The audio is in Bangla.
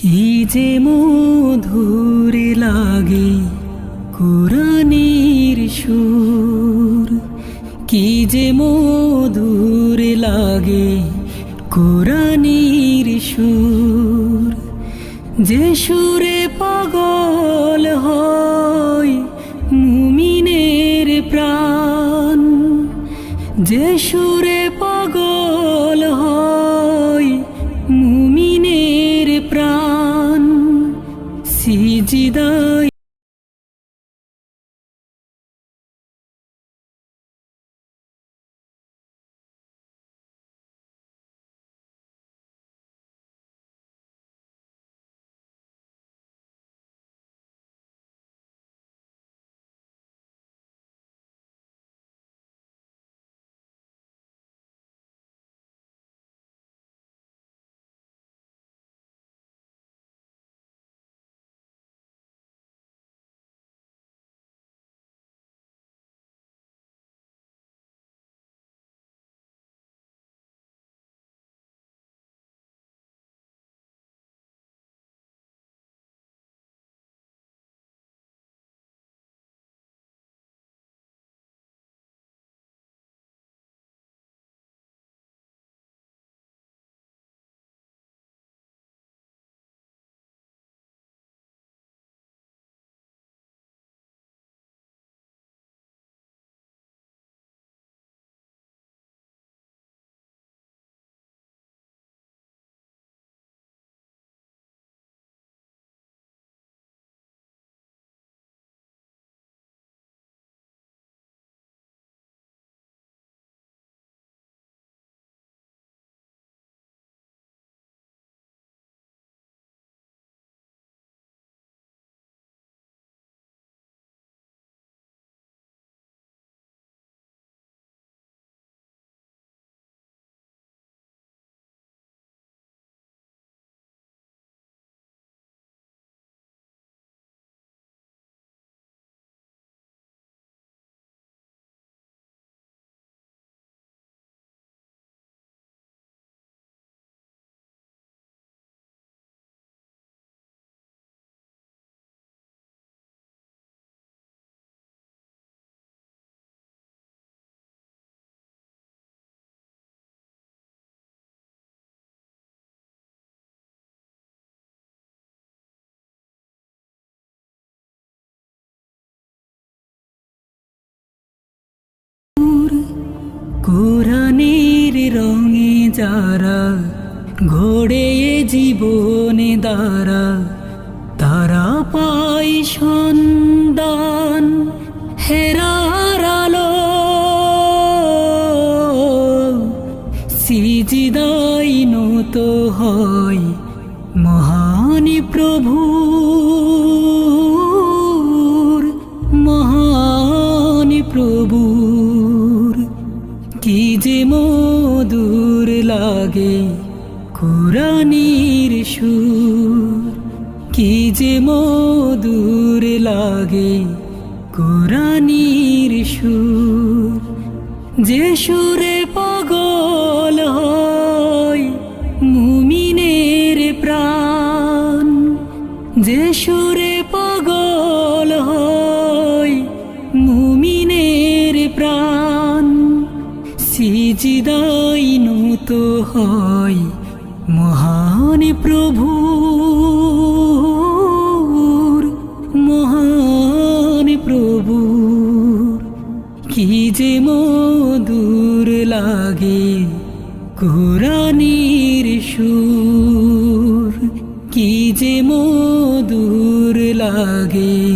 কি যে মধুর লাগে কোরআনের সুর? কি যে মধুর লাগে কোরআনের সুর? যে সুরে পাগল হয় মুমিনের প্রাণ, যে সুরে পাগল সিজিদায় রঙে যারা ঘোড়ে জীবনে দ্বারা, তারা পাই সন্ধান হেরার আলো। সিজিদাই নত হয় মহান প্রভুর যে মধুর লাগে কোরআনের সুর। কি যে মধুর লাগে কোরআনের সুর। যে সুরে পাগল হয় মুমিনের প্রাণ। যে সুরে সিজিদাই নত হয় মহান প্রভুর মহান প্রভুর। কি যে মধুর লাগে কোরআনের সুর, কি যে মধুর লাগে